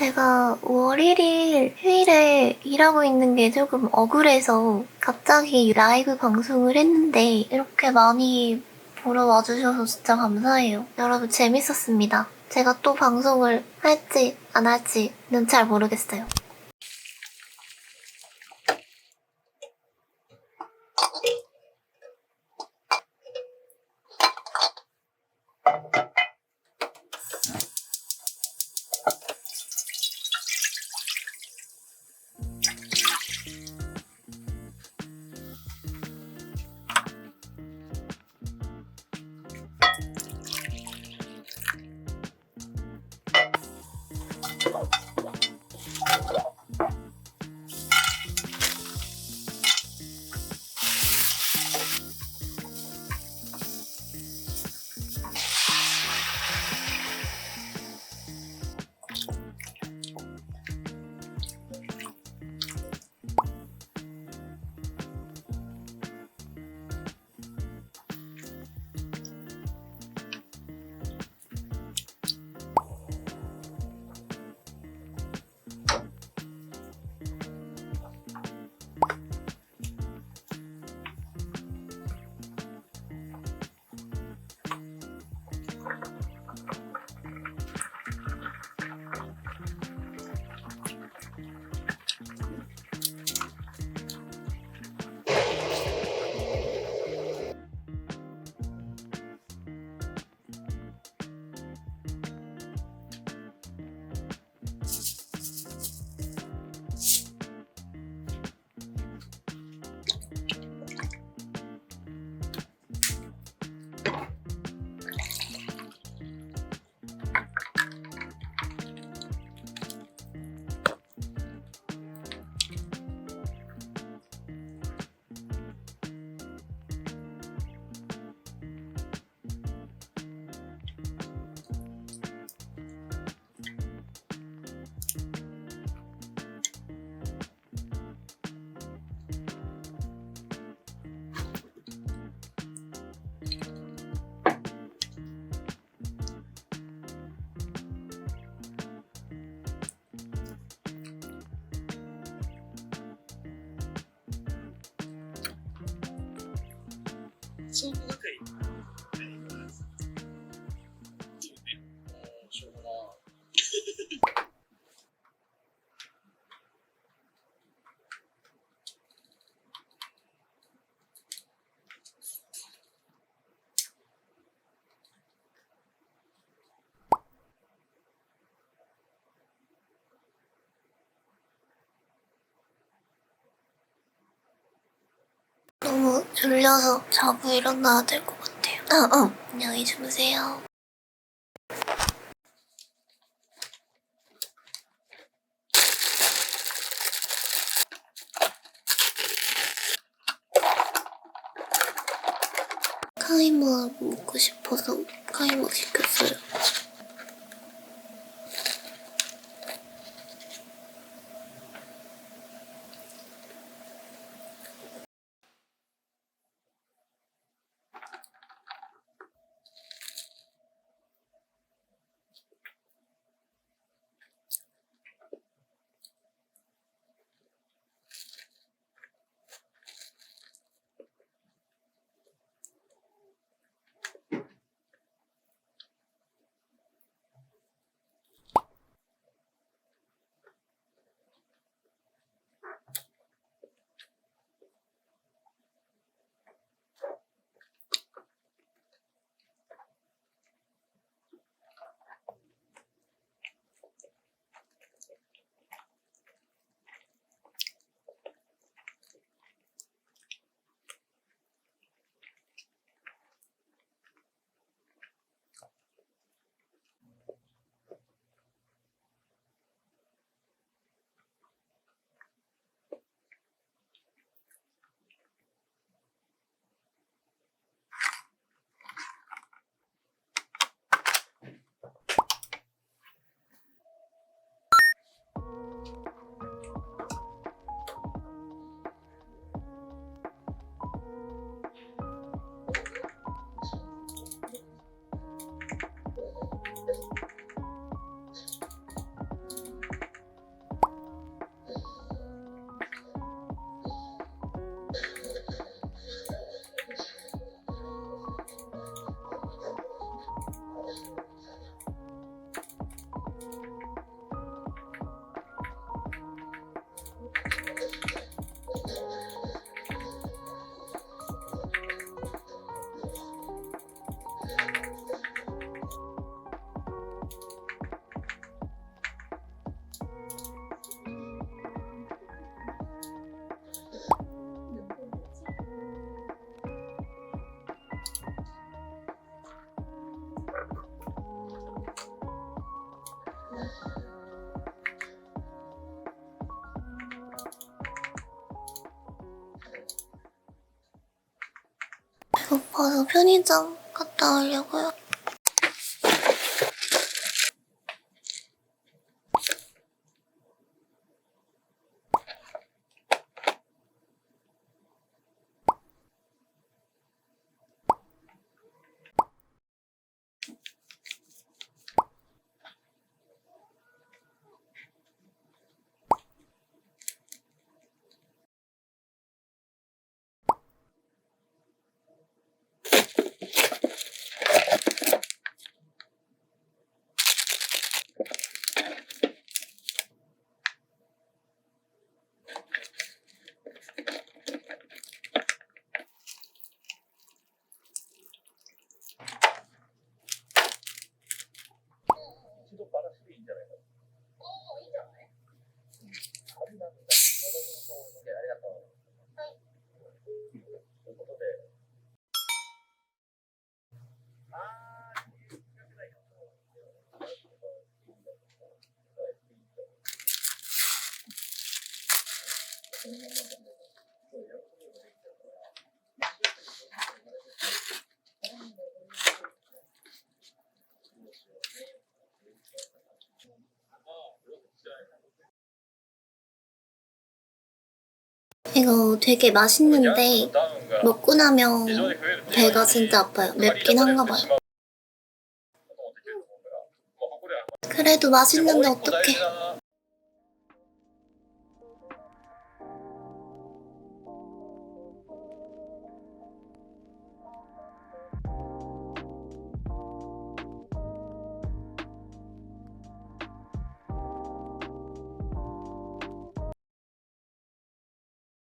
제가 5월 1일 휴일에 일하고 있는 게 조금 억울해서 갑자기 라이브 방송을 했는데 이렇게 많이 보러 와주셔서 진짜 감사해요. 여러분 재밌었습니다. 제가 또 방송을 할지 안 할지는 잘 모르겠어요. 差不可以。 졸려서 자고 일어나야 될 것 같아요. 아, 어. 안녕히 주무세요. 카이마 먹고 싶어서 카이마 시켰어요. 배고파서 편의점 갔다 오려고요. 시도 빠른 시도 인잖아요. 어, 인잖아요. 아리 나도 나도 좀 게, 아리 갔다 와. 어떤데? 아, 이게 생각보다 있어. 이거 되게 맛있는데 먹고 나면 배가 진짜 아파요. 맵긴 한가 봐요. 그래도 맛있는데 어떡해.